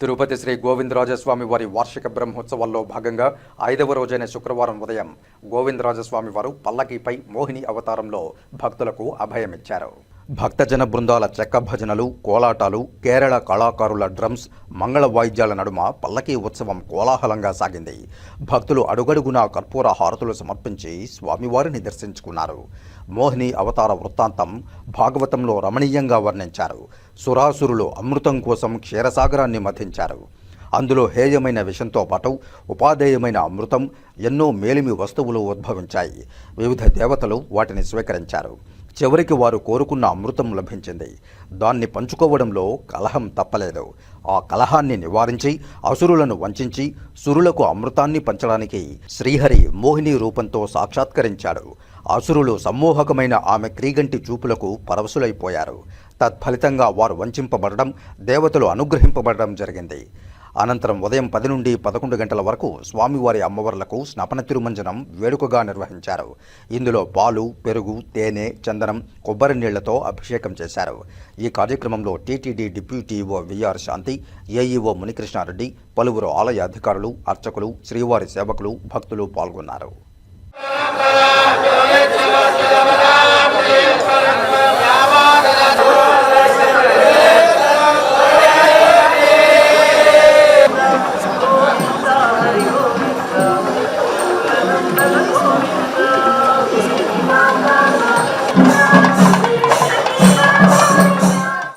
తిరుపతి శ్రీ గోవిందరాజస్వామి వారి వార్షిక బ్రహ్మోత్సవాల్లో భాగంగా ఐదవ రోజైన శుక్రవారం ఉదయం గోవిందరాజస్వామి వారు పల్లకీపై మోహిని అవతారంలో భక్తులకు అభయమిచ్చారు. భక్తజన బృందాల చెక్క భజనలు కోలాటాలు కేరళ కళాకారుల డ్రమ్స్ మంగళ వాయిద్యాల నడుమ పల్లకీ ఉత్సవం కోలాహలంగా సాగింది. భక్తులు అడుగడుగునా కర్పూర హారతులు సమర్పించి స్వామివారిని దర్శించుకున్నారు. మోహిని అవతార వృత్తాంతం భాగవతంలో రమణీయంగా వర్ణించారు. సురాసురులు అమృతం కోసం క్షీరసాగరాన్ని మథించారు అందులో హేయమైన విషంతో పాటు ఉపాధేయమైన అమృతం ఎన్నో మేలిమి వస్తువులు ఉద్భవించాయి. వివిధ దేవతలు వాటిని స్వీకరించారు. చివరికి వారు కోరుకున్న అమృతం లభించింది. దాన్ని పంచుకోవడంలో కలహం తప్పలేదు. ఆ కలహాన్ని నివారించి అసురులను వంచించి సురులకు అమృతాన్ని పంచడానికి శ్రీహరి మోహిని రూపంతో సాక్షాత్కరించాడు. అసురులు సమ్మోహకమైన ఆమె క్రీగంటి చూపులకు పరవశులైపోయారు. తత్ఫలితంగా వారు వంచింపబడడం దేవతలు అనుగ్రహింపబడడం జరిగింది. అనంతరం ఉదయం పది నుండి పదకొండు గంటల వరకు స్వామివారి అమ్మవార్లకు స్నపన తిరుమంజనం వేడుకగా నిర్వహించారు. ఇందులో పాలు పెరుగు తేనె చందనం కొబ్బరి నీళ్ళతో అభిషేకం చేశారు. ఈ కార్యక్రమంలో TTD deputy EO VR Shanthi AEO Munikrishna Reddy పలువురు ఆలయ అధికారులు అర్చకులు శ్రీవారి సేవకులు భక్తులు పాల్గొన్నారు.